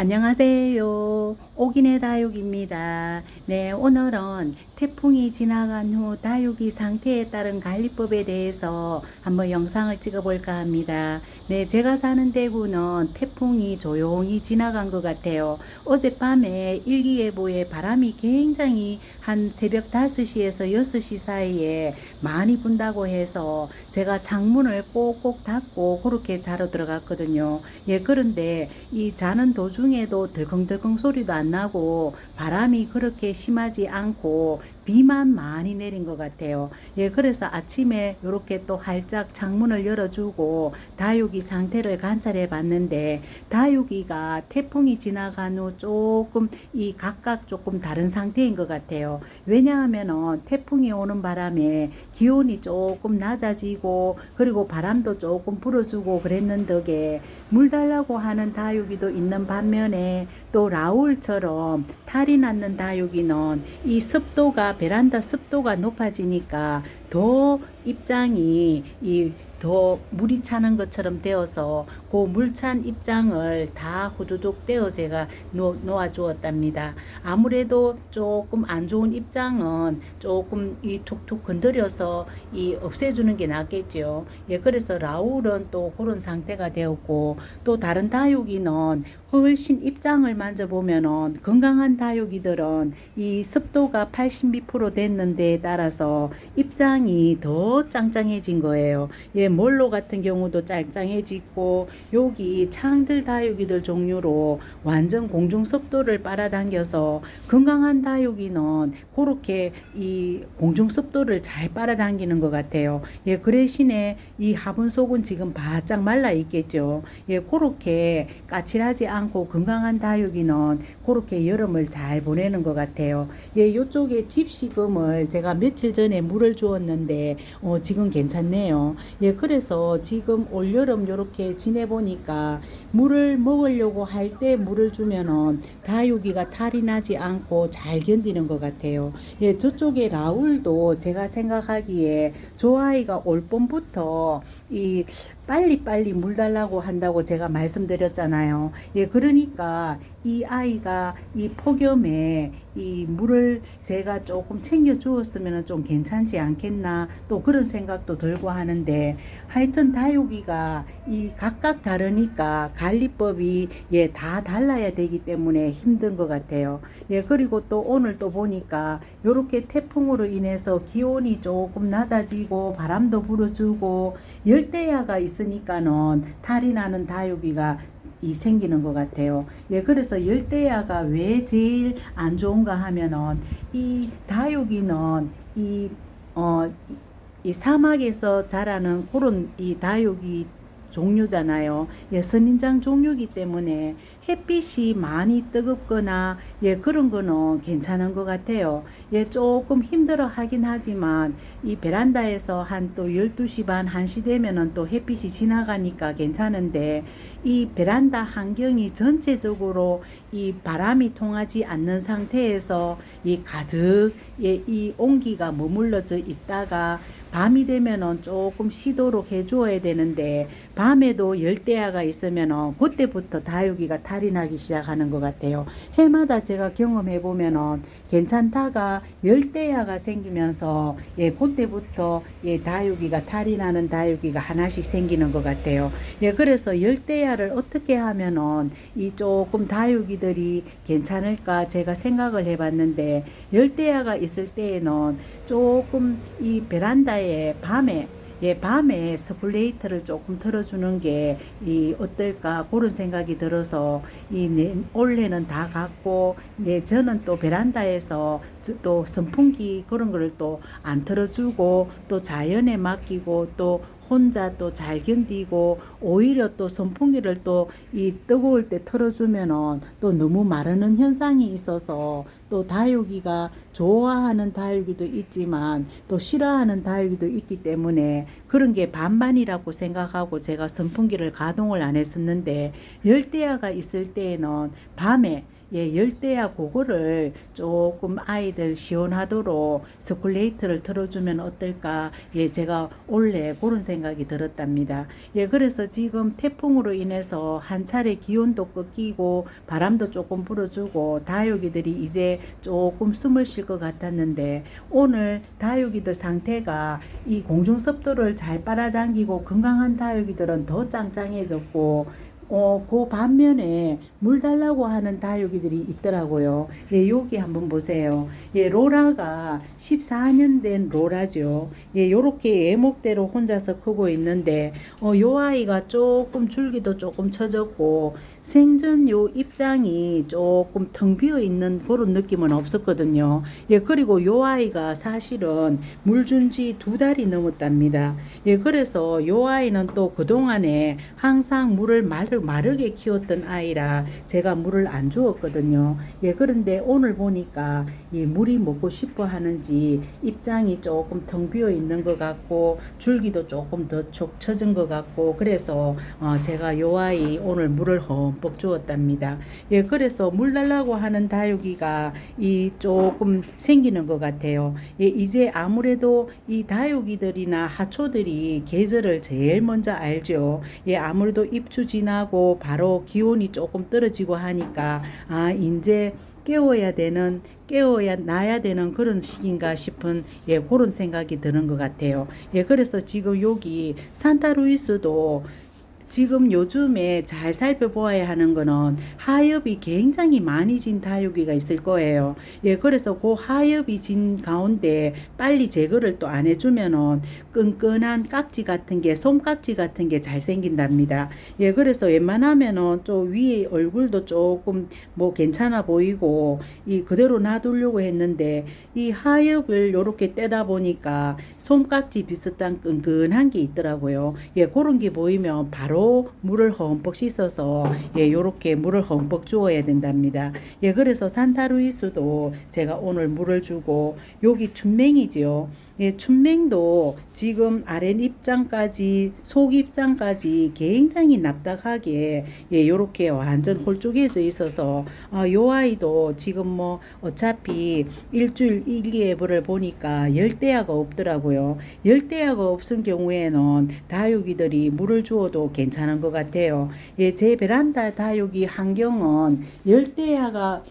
안녕하세요. 오기네 다육입니다. 네, 오늘은 태풍이 지나간 후 다육이 상태에 따른 관리법에 대해서 한번 영상을 찍어볼까 합니다. 네, 제가 사는 대구는 태풍이 조용히 지나간 것 같아요. 어젯밤에 일기예보에 바람이 굉장히 한 새벽 5시에서 6시 사이에 많이 분다고 해서 제가 창문을 꼭꼭 닫고 그렇게 자러 들어갔거든요. 예, 그런데 이 자는 도중에도 덜컹덜컹 소리도 안 나고 바람이 그렇게 심하지 않고 비만 많이 내린 것 같아요. 예, 그래서 아침에 이렇게 또 활짝 창문을 열어주고 다육이 상태를 관찰해 봤는데 다육이가 태풍이 지나간 후 조금 이 각각 조금 다른 상태인 것 같아요. 왜냐하면은 태풍이 오는 바람에 기온이 조금 낮아지고 그리고 바람도 조금 불어주고 그랬는 덕에 물 달라고 하는 다육이도 있는 반면에 또 라울처럼 탈이 났는 다육이는 이 습도가 베란다 습도가 높아지니까 더 입장이 이 더 물이 차는 것처럼 되어서 그 물찬 입장을 다 후두둑 떼어 제가 놓, 놓아 주었답니다. 아무래도 조금 안 좋은 입장은 조금 이 툭툭 건드려서 이 없애주는 게 낫겠죠. 예, 그래서 라울은 또 그런 상태가 되었고 또 다른 다육이는 훨씬 입장을 만져보면은 건강한 다육이들은 이 습도가 82% 됐는데 따라서 입장이 더 짱짱해진 거예요. 예, 몰로 같은 경우도 짱짱해지고 여기 창들 다육이들 종류로 완전 공중 습도를 빨아당겨서 건강한 다육이는 그렇게 이 공중 습도를 잘 빨아당기는 것 같아요. 예, 그 대신에 이 화분 속은 지금 바짝 말라 있겠죠. 예, 그렇게 까칠하지 않고 건강한 다육이는 그렇게 여름을 잘 보내는 것 같아요. 예, 요쪽에 집시금을 제가 며칠 전에 물을 주었는데 어, 지금 괜찮네요. 예, 그래서 지금 올여름 요렇게 지내 보니까 물을 먹으려고 할 때 물을 주면은 다육이가 탈이 나지 않고 잘 견디는 것 같아요. 예, 저쪽에 라울도 제가 생각하기에 저 아이가 올 봄부터 이 빨리빨리 물 달라고 한다고 제가 말씀드렸잖아요. 예, 그러니까 이 아이가 이 폭염에 이 물을 제가 조금 챙겨 주었으면 좀 괜찮지 않겠나 또 그런 생각도 들고 하는데 하여튼 다육이가 이 각각 다르니까 관리법이 예, 다 달라야 되기 때문에 힘든 것 같아요. 예, 그리고 또 오늘 또 보니까 요렇게 태풍으로 인해서 기온이 조금 낮아지고 바람도 불어주고 열대야가 있 으니까는 탈이 나는 다육이가 이 생기는 것 같아요. 예, 그래서 열대야가 왜 제일 안 좋은가 하면은 이 다육이는 이, 어, 이 사막에서 자라는 그런 이 다육이 종류잖아요. 예, 선인장 종류이기 때문에 햇빛이 많이 뜨겁거나 예, 그런 거는 괜찮은 것 같아요. 예, 조금 힘들어 하긴 하지만 이 베란다에서 한 또 12시 반, 1시 되면은 또 햇빛이 지나가니까 괜찮은데 이 베란다 환경이 전체적으로 이 바람이 통하지 않는 상태에서 이 가득 예, 이 온기가 머물러져 있다가 밤이 되면은 조금 쉬도록 해주어야 되는데 밤에도 열대야가 있으면은 그때부터 다육이가 탈이 나기 시작하는 것 같아요. 해마다 제가 경험해 보면은 괜찮다가 열대야가 생기면서 예 그때부터 예 다육이가 탈이 나는 다육이가 하나씩 생기는 것 같아요. 예 그래서 열대야를 어떻게 하면은 이 조금 다육이들이 괜찮을까 제가 생각을 해봤는데 열대야가 있을 때에는 조금 이 베란다에 밤에 예, 밤에 스플레이트를 조금 틀어주는 게 이 어떨까 그런 생각이 들어서 이 내, 올해는 다 갔고 네 저는 또 베란다에서 저- 또 선풍기 그런 거를 또 안 틀어주고 또 자연에 맡기고 또 혼자 또 잘 견디고 오히려 또 선풍기를 또 이 뜨거울 때 틀어주면은 또 너무 마르는 현상이 있어서 또 다육이가 좋아하는 다육이도 있지만 또 싫어하는 다육이도 있기 때문에 그런 게 반반이라고 생각하고 제가 선풍기를 가동을 안 했었는데 열대야가 있을 때에는 밤에 예, 열대야 그거를 조금 아이들 시원하도록 스쿨레이트를 틀어주면 어떨까? 예, 제가 원래 그런 생각이 들었답니다. 예, 그래서 지금 태풍으로 인해서 한 차례 기온도 꺾이고 바람도 조금 불어주고 다육이들이 이제 조금 숨을 쉴 것 같았는데 오늘 다육이들 상태가 이 공중 습도를 잘 빨아당기고 건강한 다육이들은 더 짱짱해졌고 어, 그 반면에 물 달라고 하는 다육이들이 있더라고요. 예, 여기 한번 보세요. 예, 로라가 14년 된 로라죠. 예, 요렇게 예목대로 혼자서 크고 있는데, 어, 요 아이가 조금 줄기도 조금 처졌고, 생전 요 입장이 조금 텅 비어 있는 그런 느낌은 없었거든요. 예, 그리고 요 아이가 사실은 물준지 두 달이 넘었답니다. 예, 그래서 요 아이는 또 그동안에 항상 물을 마르, 마르게 키웠던 아이라 제가 물을 안 주었거든요. 예, 그런데 오늘 보니까 이 물이 먹고 싶어 하는지 입장이 조금 텅 비어 있는 것 같고 줄기도 조금 더 촉 처진 것 같고 그래서 어, 제가 요 아이 오늘 물을 흠뻑 주었답니다. 예, 그래서 물 달라고 하는 다육이가 이 조금 생기는 것 같아요. 예, 이제 아무래도 이 다육이들이나 하초들이 계절을 제일 먼저 알죠. 예, 아무래도 입추 지나고 바로 기온이 조금 떨어지고 하니까 아, 이제 깨워야 되는 깨워야 나야 되는 그런 시기인가 싶은 예 그런 생각이 드는 것 같아요. 예 그래서 지금 여기 산타루이스도 지금 요즘에 잘 살펴보아야 하는 거는 하엽이 굉장히 많이 진 다육이가 있을 거예요. 예, 그래서 그 하엽이 진 가운데 빨리 제거를 또 안 해주면은 끈끈한 깍지 같은 게 솜깍지 같은 게 잘 생긴답니다. 예, 그래서 웬만하면은 좀 위에 얼굴도 조금 뭐 괜찮아 보이고 이 그대로 놔두려고 했는데 이 하엽을 요렇게 떼다 보니까 솜깍지 비슷한 끈끈한 게 있더라고요. 예, 그런 게 보이면 바로 물을 흠뻑 씻어서 예, 요렇게 물을 흠뻑 주어야 된답니다. 예, 그래서 산타루이스도 제가 오늘 물을 주고 여기 춘맹이지요. 예, 춘맹도 지금 아랫 입장까지 속 입장까지 굉장히 납작하게 예, 요렇게 완전 홀쭉해져 있어서 어, 요 아이도 지금 뭐 어차피 일주일 일기예보를 보니까 열대야가 없더라고요. 열대야가 없은 경우에는 다육이들이 물을 주어도 괜찮은 것 같아요. 예, 제 베란다 다육이 환경은 열대야가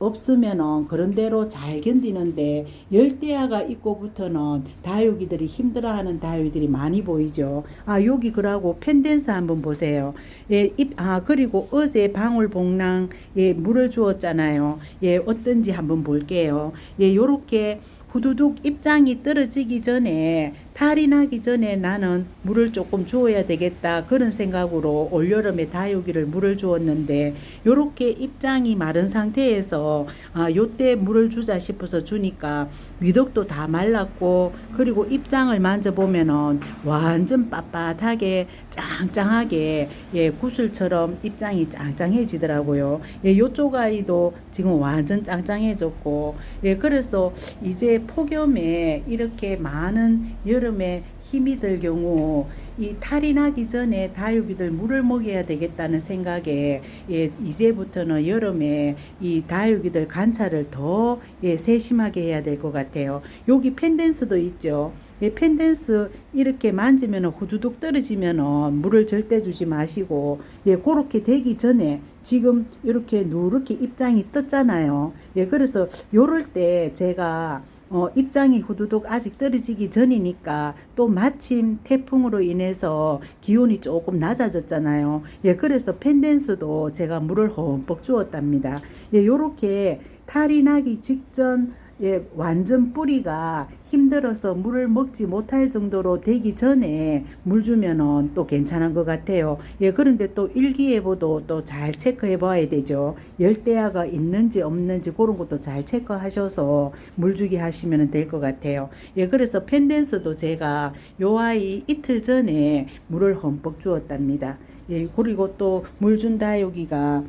없으면은 그런 대로 잘 견디는데 열대야가 있고부터는 다육이들이 힘들어하는 다육이들이 많이 보이죠. 아 여기 그러고 펜댄스 한번 보세요. 예, 입, 아 그리고 어제 방울복랑 예 물을 주었잖아요. 예 어떤지 한번 볼게요. 예 요렇게 후두둑 입장이 떨어지기 전에 탈이 나기 전에 나는 물을 조금 주어야 되겠다 그런 생각으로 올여름에 다육이를 물을 주었는데 요렇게 입장이 마른 상태에서 아 요때 물을 주자 싶어서 주니까 위독도 다 말랐고 그리고 입장을 만져보면은 완전 빳빳하게 짱짱하게 예 구슬처럼 입장이 짱짱해지더라고요. 예 요쪽 아이도 지금 완전 짱짱해졌고 예 그래서 이제 폭염에 이렇게 많은 여름에 힘이 들 경우 이 탈이 나기 전에 다육이들 물을 먹여야 되겠다는 생각에 예, 이제부터는 여름에 이 다육이들 관찰을 더 예, 세심하게 해야 될 것 같아요. 여기 펜댄스도 있죠. 예, 펜댄스 이렇게 만지면 후두둑 떨어지면 물을 절대 주지 마시고 예, 그렇게 되기 전에 지금 이렇게 누렇게 입장이 떴잖아요. 예, 그래서 요럴 때 제가 어, 입장이 후두둑 아직 떨어지기 전이니까 또 마침 태풍으로 인해서 기온이 조금 낮아졌잖아요. 예, 그래서 펜댄스도 제가 물을 흠뻑 주었답니다. 예, 요렇게 탈이 나기 직전 예, 완전 뿌리가 힘들어서 물을 먹지 못할 정도로 되기 전에 물 주면은 또 괜찮은 것 같아요. 예, 그런데 또 일기예보도 또 잘 체크해 봐야 되죠. 열대야가 있는지 없는지 그런 것도 잘 체크하셔서 물 주기 하시면 될 것 같아요. 예, 그래서 펜댄스도 제가 요 아이 이틀 전에 물을 흠뻑 주었답니다. 예, 그리고 또 물 준 다육이가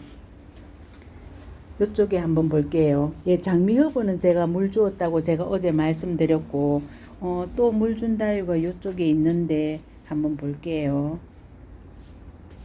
이쪽에 한번 볼게요. 예, 장미 허브는 제가 물 주었다고 제가 어제 말씀드렸고, 어, 또 물 준 다육가 이쪽에 있는데 한번 볼게요.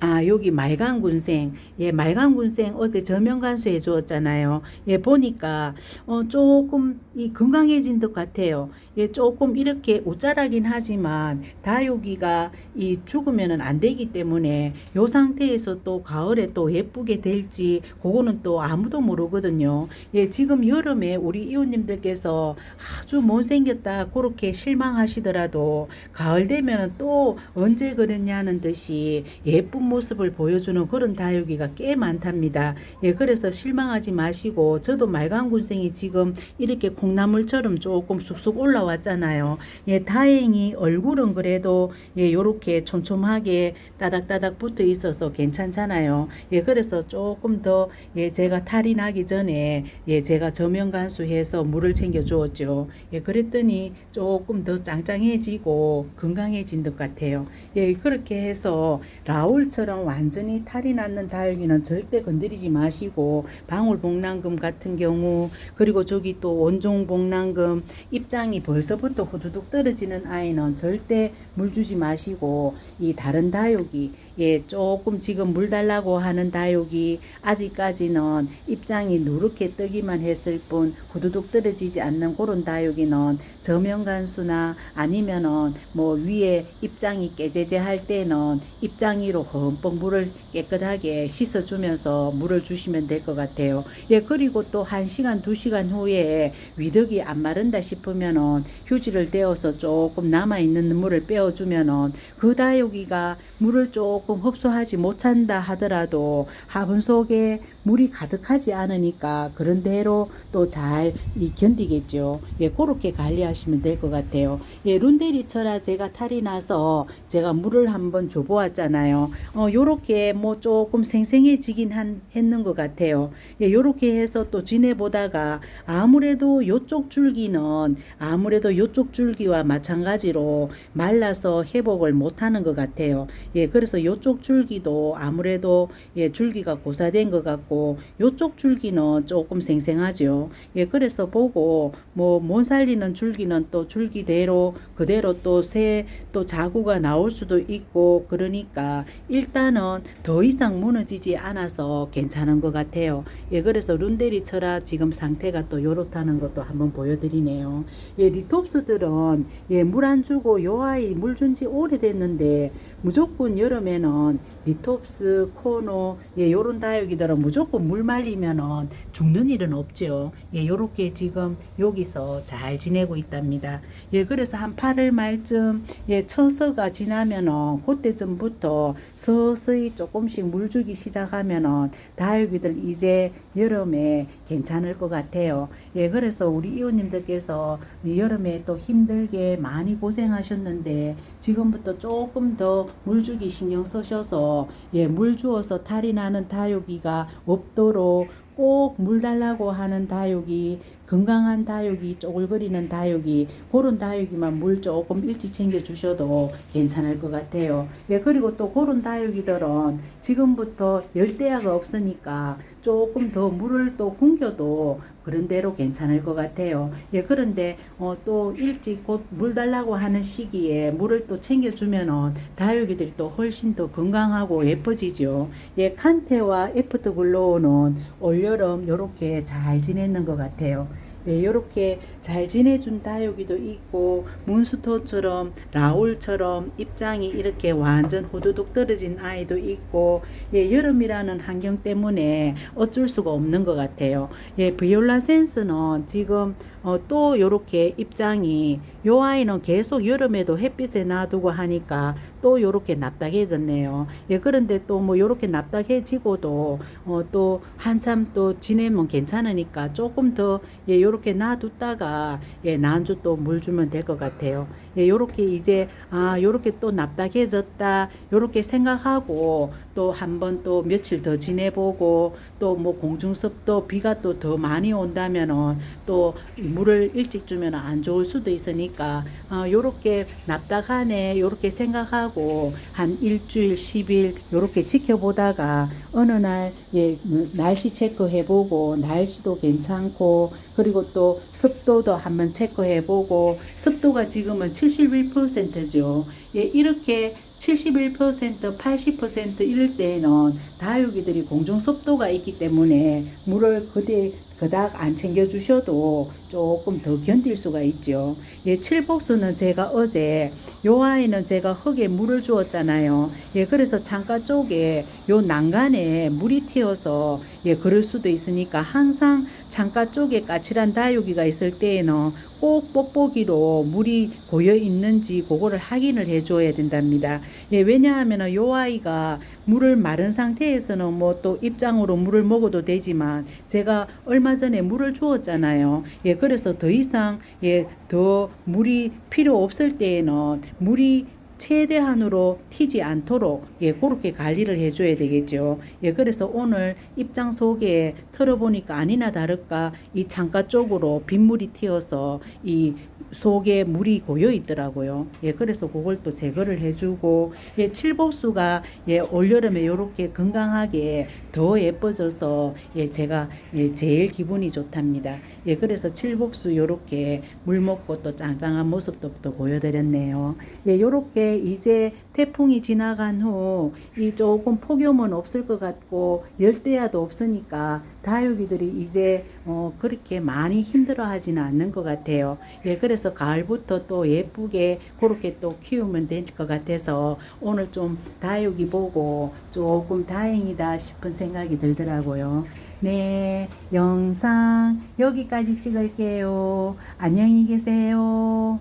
아, 아, 여기 말강군생. 예, 말강군생 어제 저명간수 해 주었잖아요. 예, 보니까, 어, 조금 이 건강해진 것 같아요. 예, 조금 이렇게 옷자라긴 하지만 다육이가 이 죽으면은 안 되기 때문에 요 상태에서 또 가을에 또 예쁘게 될지 그거는 또 아무도 모르거든요. 예, 지금 여름에 우리 이웃님들께서 아주 못생겼다 그렇게 실망하시더라도 가을 되면은 또 언제 그랬냐는 듯이 예쁜 모습을 보여주는 그런 다육이가 꽤 많답니다. 예, 그래서 실망하지 마시고 저도 말강군생이 지금 이렇게 콩나물처럼 조금 쑥쑥 올라왔잖아요. 예, 다행히 얼굴은 그래도 예, 요렇게 촘촘하게 따닥따닥 붙어 있어서 괜찮잖아요. 예, 그래서 조금 더 예, 제가 탈이 나기 전에 예, 제가 저면 간수해서 물을 챙겨 주었죠. 예, 그랬더니 조금 더 짱짱해지고 건강해진 것 같아요. 예, 그렇게 해서 라울 처럼 완전히 탈이 났는 다육이는 절대 건드리지 마시고 방울복랑금 같은 경우 그리고 저기 또 원종복랑금 입장이 벌써부터 후두둑 떨어지는 아이는 절대 물 주지 마시고 이 다른 다육이 예, 조금 지금 물 달라고 하는 다육이 아직까지는 입장이 누렇게 뜨기만 했을 뿐 후두둑 떨어지지 않는 그런 다육이는 저면간수나 아니면은 뭐 위에 입장이 깨제제 할 때는 입장이로 흠뻑 물을 깨끗하게 씻어주면서 물을 주시면 될 것 같아요. 예, 그리고 또 한 시간, 두 시간 후에 위덕이 안 마른다 싶으면은 휴지를 떼어서 조금 남아있는 물을 빼어주면은 그 다육이가 물을 조금 흡수하지 못한다 하더라도 화분 속에 물이 가득하지 않으니까 그런 대로 또 잘 견디겠죠. 예, 그렇게 관리하시 면 될 것 같아요. 예, 룬데리처라 제가 탈이 나서 제가 물을 한번 줘보았잖아요. 어, 요렇게 뭐 조금 생생해지긴 한, 했는 것 같아요. 예, 요렇게 해서 또 지내보다가 아무래도 요쪽 줄기는 아무래도 요쪽 줄기와 마찬가지로 말라서 회복을 못하는 것 같아요. 예, 그래서 요쪽 줄기도 아무래도 예, 줄기가 고사된 것 같고 요쪽 줄기는 조금 생생하죠. 예, 그래서 보고 뭐 못 살리는 줄기 는 또 줄기대로 그대로 또 새 또 자구가 나올 수도 있고 그러니까 일단은 더 이상 무너지지 않아서 괜찮은 것 같아요. 예, 그래서 룬데리처라 지금 상태가 또 요렇다는 것도 한번 보여드리네요. 예, 리톱스들은 예, 물 안 주고 요 아이 물 준 지 오래됐는데 무조건 여름에는 리톱스, 코노, 예, 요런 다육이들은 무조건 물 말리면은 죽는 일은 없죠. 예, 요렇게 지금 여기서 잘 지내고 있 답니다. 예, 그래서 한 8월 말쯤, 예, 처서가 지나면은 그때쯤부터 서서히 조금씩 물 주기 시작하면은 다육이들 이제 여름에 괜찮을 것 같아요. 예, 그래서 우리 이웃님들께서 여름에 또 힘들게 많이 고생하셨는데 지금부터 조금 더 물 주기 신경 쓰셔서 예, 물 주어서 탈이 나는 다육이가 없도록 꼭 물 달라고 하는 다육이 건강한 다육이 쪼글거리는 다육이 그런 다육이만 물 조금 일찍 챙겨 주셔도 괜찮을 것 같아요. 예, 그리고 또 그런 다육이들은 지금부터 열대야가 없으니까 조금 더 물을 또 굶겨도 그런 대로 괜찮을 것 같아요. 예, 그런데 어, 또 일찍 곧 물 달라고 하는 시기에 물을 또 챙겨주면은 다육이들이 또 훨씬 더 건강하고 예뻐지죠. 예, 칸테와 애프터 글로우는 올여름 요렇게 잘 지내는 것 같아요. 예, 요렇게 잘 지내준 다육이도 있고 문스토처럼 라울처럼 입장이 이렇게 완전 후두둑 떨어진 아이도 있고 예, 여름이라는 환경 때문에 어쩔 수가 없는 것 같아요. 예, 비올라 센스는 지금 어, 또 요렇게 입장이 요 아이는 계속 여름에도 햇빛에 놔두고 하니까 또 요렇게 납작해졌네요. 예, 그런데 또 뭐 요렇게 납작해지고도 어, 또 한참 또 지내면 괜찮으니까 조금 더 예, 요렇게 놔뒀다가 예, 난주 또 물 주면 될 것 같아요. 예, 요렇게 이제 아, 요렇게 또 납작해졌다. 요렇게 생각하고 또 한번 또 며칠 더 지내보고 또 뭐 공중습도 비가 또 더 많이 온다면은 또 물을 일찍 주면 안 좋을 수도 있으니까 어, 요렇게 납작하네 요렇게 생각하고 한 일주일 10일 요렇게 지켜보다가 어느 날 예, 날씨 체크해 보고 날씨도 괜찮고 그리고 또 습도도 한번 체크해 보고 습도가 지금은 71%죠. 예, 이렇게 71% 80% 이럴 때에는 다육이들이 공중 습도가 있기 때문에 물을 그대 그닥 안 챙겨 주셔도 조금 더 견딜 수가 있죠. 예, 칠복수는 제가 어제 요 아이는 제가 흙에 물을 주었잖아요. 예, 그래서 창가 쪽에 요 난간에 물이 튀어서 예, 그럴 수도 있으니까 항상 창가 쪽에 까칠한 다육이가 있을 때에는 꼭 뽁뽁이로 물이 고여 있는지 그거를 확인을 해줘야 된답니다. 예, 왜냐하면 요 아이가 물을 마른 상태에서는 뭐 또 입장으로 물을 먹어도 되지만 제가 얼마 전에 물을 주었잖아요. 예, 그래서 더 이상 예, 더 물이 필요 없을 때에는 물이 최대한으로 튀지 않도록 예 그렇게 관리를 해줘야 되겠죠. 예 그래서 오늘 입장 속에 털어보니까 아니나 다를까 이 창가 쪽으로 빗물이 튀어서 이 속에 물이 고여 있더라고요. 예 그래서 그걸 또 제거를 해주고 예 칠복수가 예 올여름에 이렇게 건강하게 더 예뻐져서 예 제가 예 제일 기분이 좋답니다. 예 그래서 칠복수 요렇게 물 먹고 또 짱짱한 모습도 또 보여드렸네요. 예 요렇게 이제 태풍이 지나간 후 이 조금 폭염은 없을 것 같고 열대야도 없으니까 다육이들이 이제 어 그렇게 많이 힘들어하지는 않는 것 같아요. 예 그래서 가을부터 또 예쁘게 그렇게 또 키우면 될 것 같아서 오늘 좀 다육이 보고 조금 다행이다 싶은 생각이 들더라고요. 네, 영상 여기까지 찍을게요. 안녕히 계세요.